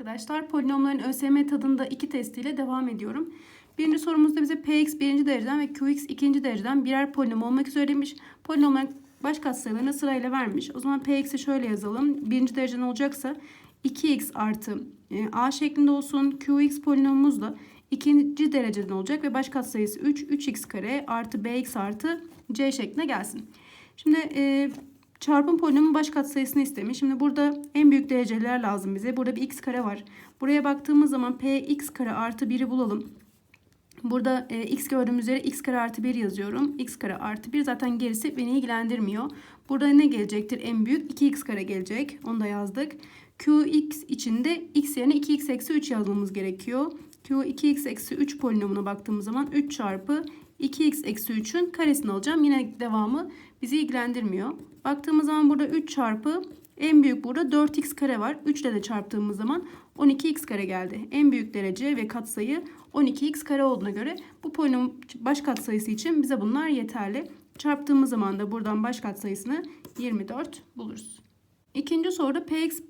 arkadaşlar. Polinomların ÖSYM tadında iki testiyle devam ediyorum. Birinci sorumuzda bize Px birinci dereceden ve Qx ikinci dereceden birer polinom olmak üzere demiş. Polinomların baş katsayılarını sırayla vermiş. O zaman Px'i şöyle yazalım. Birinci dereceden olacaksa 2x artı e, a şeklinde olsun. Qx polinomumuz da ikinci dereceden olacak ve baş katsayısı 3. 3x kare artı bx artı c şeklinde gelsin. Şimdi e, çarpım polinomun baş katsayısını istemiş. Şimdi burada en büyük dereceler lazım bize. Burada bir x kare var. Buraya baktığımız zaman px kare artı 1'i bulalım. Burada e, x gördüğümüz üzere x kare artı 1 yazıyorum. x kare artı 1 zaten gerisi beni ilgilendirmiyor. Burada ne gelecektir? En büyük 2x kare gelecek. Onu da yazdık. qx içinde x yerine 2x eksi 3 yazmamız gerekiyor. q 2x eksi 3 polinomuna baktığımız zaman 3 çarpı 2x eksi 3'ün karesini alacağım. Yine devamı bizi ilgilendirmiyor. Baktığımız zaman burada 3 çarpı en büyük burada 4x kare var. 3 ile de çarptığımız zaman 12x kare geldi. En büyük derece ve katsayı 12x kare olduğuna göre bu polinom baş katsayısı için bize bunlar yeterli. Çarptığımız zaman da buradan baş katsayısını 24 buluruz. İkinci soruda px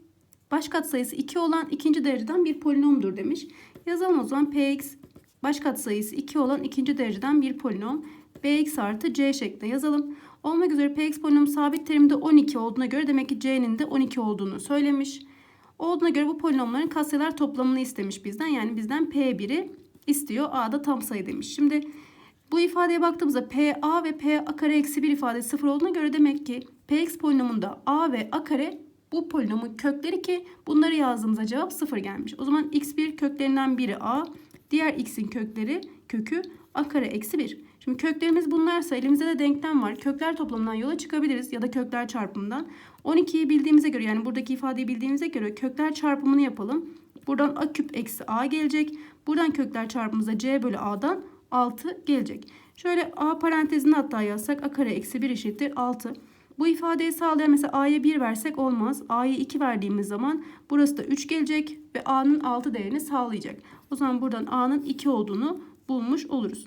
baş katsayısı 2 olan ikinci dereceden bir polinomdur demiş. Yazalım o zaman px baş katsayısı 2 olan ikinci dereceden bir polinom. bx artı c şeklinde yazalım. Olmak üzere px polinomu sabit terimde 12 olduğuna göre demek ki c'nin de 12 olduğunu söylemiş. Olduğuna göre bu polinomların katsayılar toplamını istemiş bizden. Yani bizden P1'i istiyor. A da tam sayı demiş. Şimdi bu ifadeye baktığımızda PA ve PA kare eksi 1 ifadesi sıfır olduğuna göre demek ki Px polinomunda A ve A kare bu polinomun kökleri ki bunları yazdığımızda cevap sıfır gelmiş. O zaman x1 köklerinden biri A, diğer x'in kökleri kökü A kare eksi 1. Şimdi köklerimiz bunlarsa elimizde de denklem var. Kökler toplamından yola çıkabiliriz ya da kökler çarpımından. 12'yi bildiğimize göre yani buradaki ifadeyi bildiğimize göre kökler çarpımını yapalım. Buradan a küp eksi a gelecek. Buradan kökler çarpımımıza c bölü a'dan 6 gelecek. Şöyle a parantezini hatta yazsak a kare eksi 1 eşittir 6. Bu ifadeyi sağlayan mesela a'ya 1 versek olmaz. a'ya 2 verdiğimiz zaman burası da 3 gelecek ve a'nın 6 değerini sağlayacak. O zaman buradan a'nın 2 olduğunu bulmuş oluruz.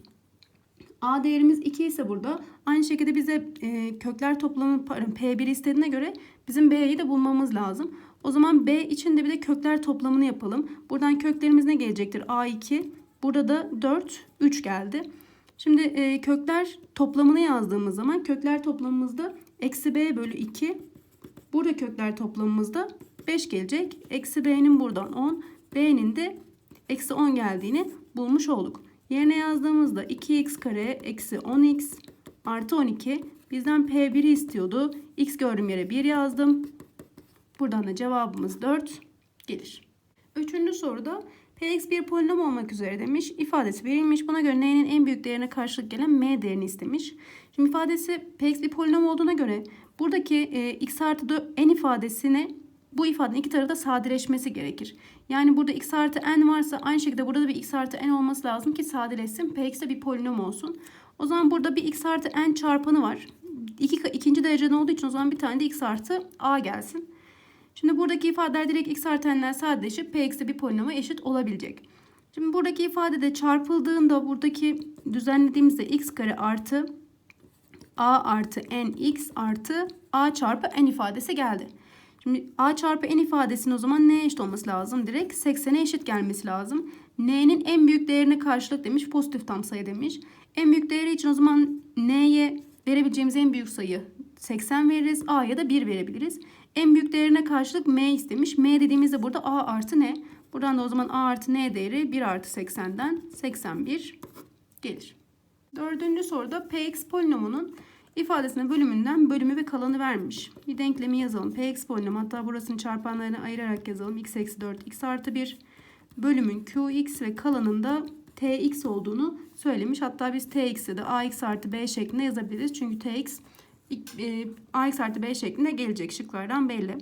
A değerimiz 2 ise burada. Aynı şekilde bize e, kökler toplamı pardon, P1 istediğine göre bizim B'yi de bulmamız lazım. O zaman B için de bir de kökler toplamını yapalım. Buradan köklerimiz ne gelecektir? A2. Burada da 4, 3 geldi. Şimdi e, kökler toplamını yazdığımız zaman kökler toplamımızda eksi B bölü 2. Burada kökler toplamımızda 5 gelecek. Eksi B'nin buradan 10. B'nin de eksi 10 geldiğini bulmuş olduk. Yerine yazdığımızda 2x kare eksi 10x artı 12 bizden P1'i istiyordu. X gördüğüm yere 1 yazdım. Buradan da cevabımız 4 gelir. Üçüncü soruda Px bir polinom olmak üzere demiş. İfadesi verilmiş. Buna göre n'nin en büyük değerine karşılık gelen m değerini istemiş. Şimdi ifadesi Px bir polinom olduğuna göre buradaki e, x artı 4 n ifadesine bu ifadenin iki tarafı da sadeleşmesi gerekir. Yani burada x artı n varsa aynı şekilde burada da bir x artı n olması lazım ki sadeleşsin. Px de bir polinom olsun. O zaman burada bir x artı n çarpanı var. İki, ikinci dereceden olduğu için o zaman bir tane de x artı a gelsin. Şimdi buradaki ifadeler direkt x artı n'ler sadeleşip px de bir polinoma eşit olabilecek. Şimdi buradaki ifadede çarpıldığında buradaki düzenlediğimizde x kare artı a artı n x artı a çarpı n ifadesi geldi. Şimdi a çarpı n ifadesinin o zaman neye eşit olması lazım? Direkt 80'e eşit gelmesi lazım. n'nin en büyük değerine karşılık demiş. Pozitif tam sayı demiş. En büyük değeri için o zaman n'ye verebileceğimiz en büyük sayı 80 veririz. a'ya da 1 verebiliriz. En büyük değerine karşılık m istemiş. m dediğimizde burada a artı n. Buradan da o zaman a artı n değeri 1 artı 80'den 81 gelir. Dördüncü soruda px polinomunun ifadesine bölümünden bölümü ve kalanı vermiş. Bir denklemi yazalım. Px polinomu hatta burasını çarpanlarına ayırarak yazalım. x eksi 4 x artı 1 bölümün qx ve kalanında tx olduğunu söylemiş. Hatta biz tx'i de ax artı b şeklinde yazabiliriz. Çünkü tx e, ax artı b şeklinde gelecek şıklardan belli.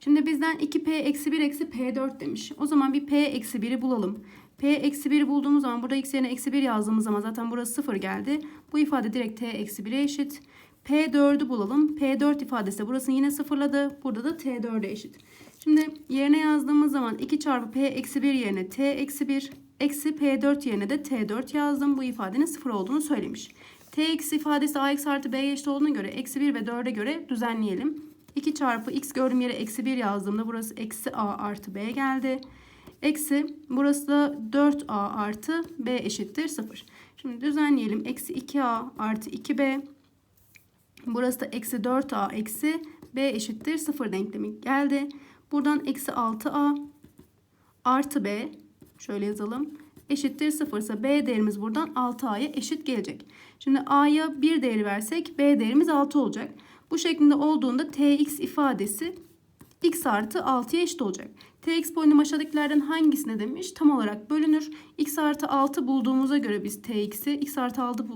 Şimdi bizden 2p eksi 1 eksi p4 demiş. O zaman bir p eksi 1'i bulalım. P eksi 1'i bulduğumuz zaman burada x yerine eksi 1 yazdığımız zaman zaten burası 0 geldi. Bu ifade direkt t eksi 1'e eşit. p4'ü bulalım. p4 ifadesi de burasını yine sıfırladı. Burada da t4'e eşit. Şimdi yerine yazdığımız zaman 2 çarpı p eksi 1 yerine t eksi 1 eksi p4 yerine de t4 yazdım. Bu ifadenin 0 olduğunu söylemiş. t eksi ifadesi ax artı b'ye eşit olduğuna göre eksi 1 ve 4'e göre düzenleyelim. 2 çarpı x gördüğüm yere eksi 1 yazdığımda burası eksi a artı b geldi. Eksi burası da 4a artı b eşittir 0. Şimdi düzenleyelim. Eksi 2a artı 2b. Burası da eksi 4a eksi b eşittir 0 denklemi geldi. Buradan eksi 6a artı b şöyle yazalım eşittir 0 ise b değerimiz buradan 6a'ya eşit gelecek. Şimdi a'ya 1 değeri versek b değerimiz 6 olacak. Bu şeklinde olduğunda tx ifadesi x artı 6'ya eşit olacak. Tx polinom aşağıdakilerden hangisine demiş? Tam olarak bölünür. x artı 6 bulduğumuza göre biz tx'i x artı 6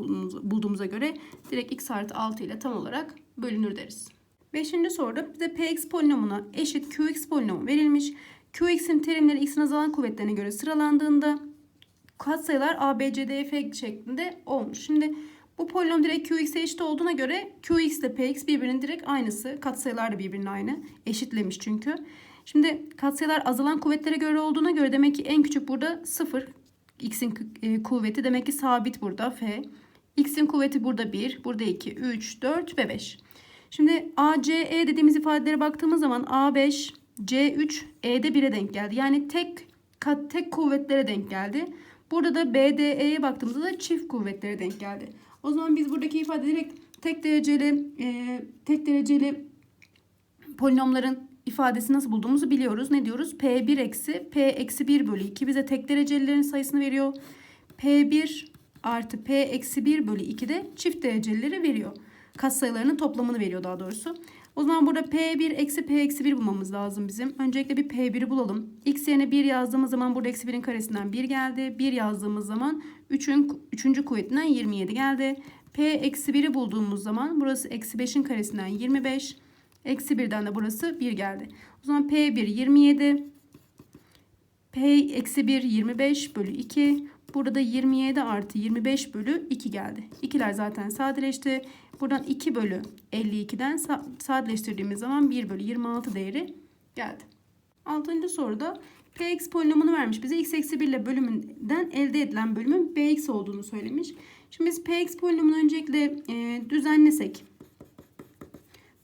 bulduğumuza, göre direkt x artı 6 ile tam olarak bölünür deriz. Beşinci soruda bize px polinomuna eşit qx polinomu verilmiş. qx'in terimleri x'in azalan kuvvetlerine göre sıralandığında katsayılar a, b, c, d, f şeklinde olmuş. Şimdi bu polinom direkt qx'e eşit olduğuna göre qx ile px birbirinin direkt aynısı. Katsayılar da birbirine aynı. Eşitlemiş çünkü. Şimdi katsayılar azalan kuvvetlere göre olduğuna göre demek ki en küçük burada 0. x'in e, kuvveti demek ki sabit burada f. x'in kuvveti burada 1, burada 2, 3, 4 ve 5. Şimdi a, c, e dediğimiz ifadelere baktığımız zaman a5, c3, e'de 1'e denk geldi. Yani tek kat tek kuvvetlere denk geldi. Burada da BDE'ye baktığımızda da çift kuvvetlere denk geldi. O zaman biz buradaki ifade direkt tek dereceli e, tek dereceli polinomların ifadesi nasıl bulduğumuzu biliyoruz. Ne diyoruz? P1 eksi P eksi 1 bölü 2 bize tek derecelilerin sayısını veriyor. P1 artı P eksi 1 bölü 2 de çift derecelileri veriyor. Katsayılarının toplamını veriyor daha doğrusu. O zaman burada P1 eksi P eksi 1 bulmamız lazım bizim. Öncelikle bir P1'i bulalım. X yerine 1 yazdığımız zaman burada eksi 1'in karesinden 1 geldi. 1 yazdığımız zaman 3'ün 3. kuvvetinden 27 geldi. P eksi 1'i bulduğumuz zaman burası eksi 5'in karesinden 25. Eksi 1'den de burası 1 geldi. O zaman P1 27. P eksi 1 25 bölü 2. Burada da 27 artı 25 bölü 2 geldi. İkiler zaten sadeleşti. Buradan 2 bölü 52'den sadeleştirdiğimiz zaman 1 bölü 26 değeri geldi. Altıncı soruda px polinomunu vermiş bize x eksi 1 ile bölümünden elde edilen bölümün bx olduğunu söylemiş. Şimdi biz px polinomunu öncelikle e, düzenlesek.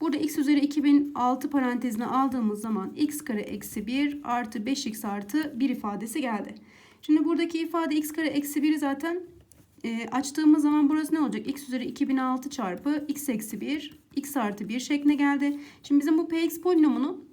Burada x üzeri 2006 parantezine aldığımız zaman x kare eksi 1 artı 5x artı 1 ifadesi geldi. Şimdi buradaki ifade x kare eksi 1'i zaten e, açtığımız zaman burası ne olacak? x üzeri 2006 çarpı x eksi 1 x artı 1 şekline geldi. Şimdi bizim bu px polinomunu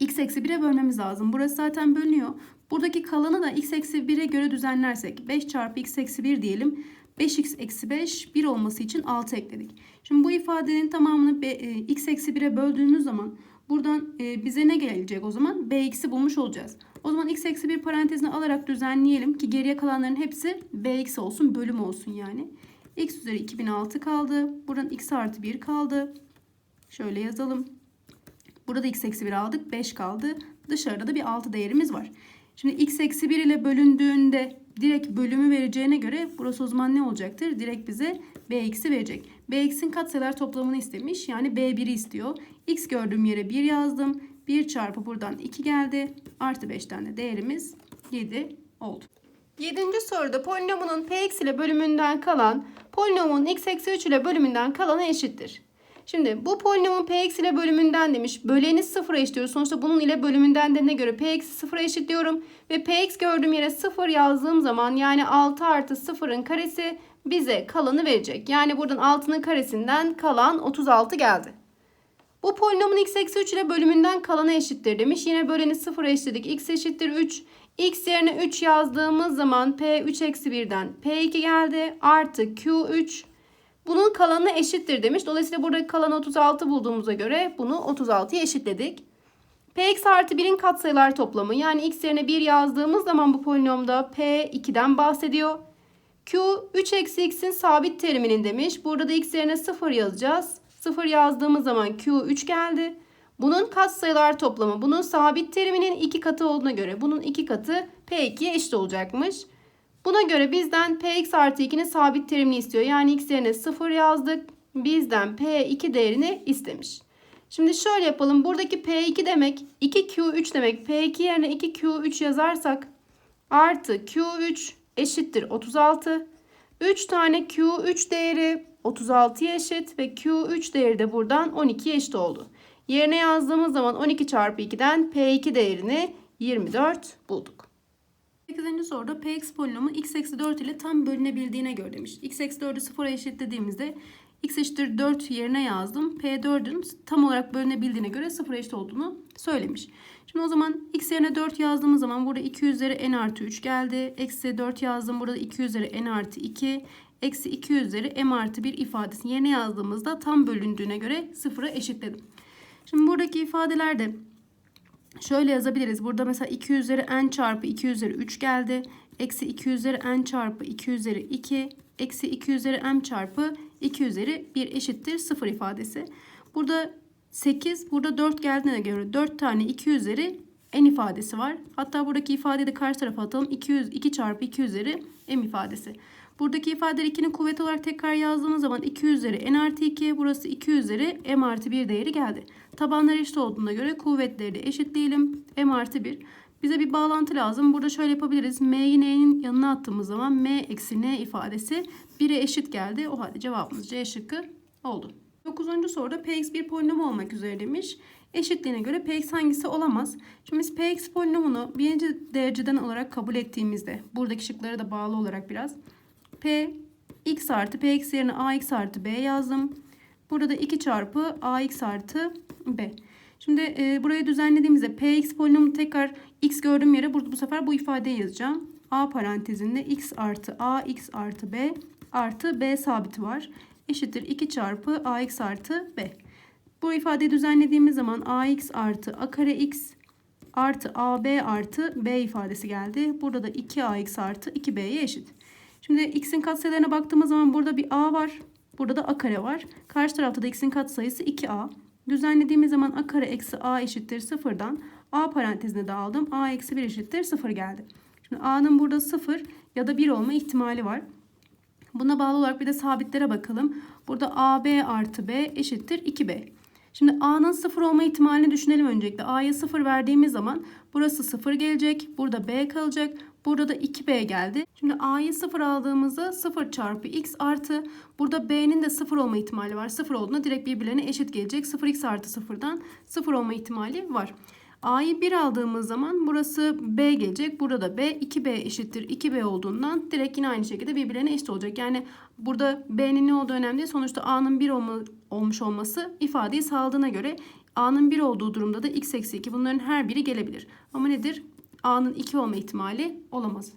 x eksi 1'e bölmemiz lazım. Burası zaten bölünüyor. Buradaki kalanı da x eksi 1'e göre düzenlersek 5 çarpı x eksi 1 diyelim. 5x eksi 5 1 olması için 6 ekledik. Şimdi bu ifadenin tamamını e, x eksi 1'e böldüğümüz zaman buradan e, bize ne gelecek o zaman? bx'i bulmuş olacağız. O zaman x eksi 1 parantezine alarak düzenleyelim ki geriye kalanların hepsi bx olsun bölüm olsun yani. x üzeri 2006 kaldı. Buradan x artı 1 kaldı. Şöyle yazalım. Burada x eksi 1 aldık. 5 kaldı. Dışarıda da bir 6 değerimiz var. Şimdi x eksi 1 ile bölündüğünde direkt bölümü vereceğine göre burası o zaman ne olacaktır? Direkt bize bx'i verecek. bx'in katsayılar toplamını istemiş. Yani b1'i istiyor. x gördüğüm yere 1 yazdım. 1 çarpı buradan 2 geldi. Artı 5'ten de değerimiz 7 oldu. Yedinci soruda polinomunun px ile bölümünden kalan polinomun x eksi 3 ile bölümünden kalanı eşittir. Şimdi bu polinomun px ile bölümünden demiş. Böleni sıfıra eşitliyoruz. Sonuçta bunun ile bölümünden de ne göre px'i sıfıra eşitliyorum. Ve px gördüğüm yere 0 yazdığım zaman yani 6 artı 0'ın karesi bize kalanı verecek. Yani buradan 6'nın karesinden kalan 36 geldi. Bu polinomun x eksi 3 ile bölümünden kalanı eşittir demiş. Yine böleni 0 eşitledik. x eşittir 3. x yerine 3 yazdığımız zaman p 3 eksi 1'den p2 geldi. Artı q3. Bunun kalanı eşittir demiş. Dolayısıyla burada kalan 36 bulduğumuza göre bunu 36'ya eşitledik. px artı 1'in katsayılar toplamı. Yani x yerine 1 yazdığımız zaman bu polinomda p2'den bahsediyor. q 3 eksi x'in sabit teriminin demiş. Burada da x yerine 0 yazacağız. 0 yazdığımız zaman Q3 geldi. Bunun katsayılar toplamı bunun sabit teriminin 2 katı olduğuna göre bunun 2 katı P2'ye eşit olacakmış. Buna göre bizden Px artı 2'nin sabit terimini istiyor. Yani x yerine 0 yazdık. Bizden P2 değerini istemiş. Şimdi şöyle yapalım. Buradaki P2 demek 2Q3 demek. P2 yerine 2Q3 yazarsak artı Q3 eşittir 36. 3 tane Q3 değeri 36'ya eşit ve Q3 değeri de buradan 12'ye eşit oldu. Yerine yazdığımız zaman 12 çarpı 2'den P2 değerini 24 bulduk. 8. soruda Px polinomu x eksi 4 ile tam bölünebildiğine göre demiş. x eksi 4'ü 0'a eşitlediğimizde x eşittir 4 yerine yazdım. P4'ün tam olarak bölünebildiğine göre 0'a eşit olduğunu söylemiş. Şimdi o zaman x yerine 4 yazdığımız zaman burada 2 üzeri n artı 3 geldi. Eksi 4 yazdım burada 2 üzeri n artı 2. Eksi 2 üzeri m artı 1 ifadesini yerine yazdığımızda tam bölündüğüne göre 0'a eşitledim. Şimdi buradaki ifadelerde şöyle yazabiliriz. Burada mesela 2 üzeri n çarpı 2 üzeri 3 geldi. Eksi 2 üzeri n çarpı 2 üzeri 2. Eksi 2 üzeri m çarpı 2 üzeri 1 eşittir 0 ifadesi. Burada 8, burada 4 geldiğine göre 4 tane 2 üzeri n ifadesi var. Hatta buradaki ifadeyi de karşı tarafa atalım. 200, 2 çarpı 2 üzeri m ifadesi. Buradaki ifadeleri 2'nin kuvveti olarak tekrar yazdığımız zaman 2 üzeri n artı 2 burası 2 üzeri m artı 1 değeri geldi. Tabanlar eşit olduğuna göre kuvvetleri de eşitleyelim. m artı 1. Bize bir bağlantı lazım. Burada şöyle yapabiliriz. m'yi n'nin yanına attığımız zaman m eksi n ifadesi 1'e eşit geldi. O halde cevabımız C şıkkı oldu. 9. soruda px bir polinom olmak üzere demiş. Eşitliğine göre px hangisi olamaz? Şimdi biz px polinomunu birinci dereceden olarak kabul ettiğimizde buradaki şıklara da bağlı olarak biraz p x artı px yerine ax artı b yazdım. Burada da 2 çarpı ax artı b. Şimdi e, burayı düzenlediğimizde px polinomu tekrar x gördüğüm yere burada bu sefer bu ifadeyi yazacağım. a parantezinde x artı ax artı b artı b sabiti var. Eşittir 2 çarpı ax artı b. Bu ifadeyi düzenlediğimiz zaman ax artı a kare x artı ab artı b ifadesi geldi. Burada da 2ax artı 2b'ye eşit. Şimdi x'in katsayılarına baktığımız zaman burada bir a var. Burada da a kare var. Karşı tarafta da x'in katsayısı 2a. Düzenlediğimiz zaman a kare eksi a eşittir sıfırdan a parantezine de aldım. a eksi 1 eşittir 0 geldi. Şimdi a'nın burada 0 ya da 1 olma ihtimali var. Buna bağlı olarak bir de sabitlere bakalım. Burada AB artı B eşittir 2B. Şimdi A'nın 0 olma ihtimalini düşünelim öncelikle. A'ya 0 verdiğimiz zaman burası 0 gelecek. Burada B kalacak. Burada da 2B geldi. Şimdi A'yı 0 aldığımızda 0 çarpı X artı burada B'nin de 0 olma ihtimali var. 0 olduğunda direkt birbirlerine eşit gelecek. 0X artı 0'dan 0 olma ihtimali var. A'yı 1 aldığımız zaman burası B gelecek. Burada da B 2B eşittir 2B olduğundan direkt yine aynı şekilde birbirlerine eşit olacak. Yani burada B'nin ne olduğu önemli değil. Sonuçta A'nın 1 olma, olmuş olması ifadeyi sağladığına göre A'nın 1 olduğu durumda da X eksi 2 bunların her biri gelebilir. Ama nedir? A'nın 2 olma ihtimali olamaz.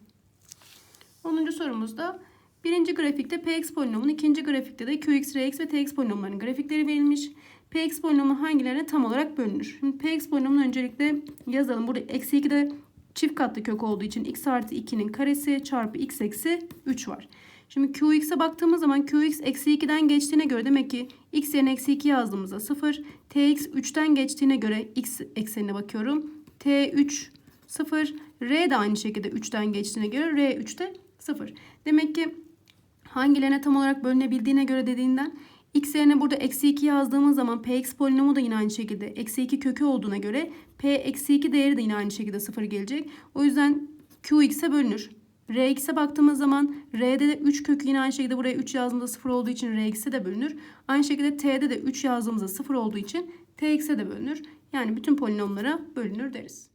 10. sorumuzda birinci grafikte Px polinomunun ikinci grafikte de Qx, Rx ve Tx polinomlarının grafikleri verilmiş. Px polinomu hangilerine tam olarak bölünür? Şimdi Px polinomunu öncelikle yazalım. Burada eksi 2 de çift katlı kök olduğu için x artı 2'nin karesi çarpı x eksi 3 var. Şimdi Qx'e baktığımız zaman Qx eksi 2'den geçtiğine göre demek ki x yerine eksi 2 yazdığımızda 0. Tx 3'ten geçtiğine göre x eksenine bakıyorum. T3 0. R de aynı şekilde 3'ten geçtiğine göre R 3'te 0. Demek ki hangilerine tam olarak bölünebildiğine göre dediğinden x yerine burada eksi 2 yazdığımız zaman px polinomu da yine aynı şekilde eksi 2 kökü olduğuna göre p eksi 2 değeri de yine aynı şekilde 0 gelecek. O yüzden qx'e bölünür. Rx'e baktığımız zaman R'de de 3 kökü yine aynı şekilde buraya 3 yazdığımızda 0 olduğu için Rx'e de bölünür. Aynı şekilde T'de de 3 yazdığımızda 0 olduğu için Tx'e de bölünür. Yani bütün polinomlara bölünür deriz.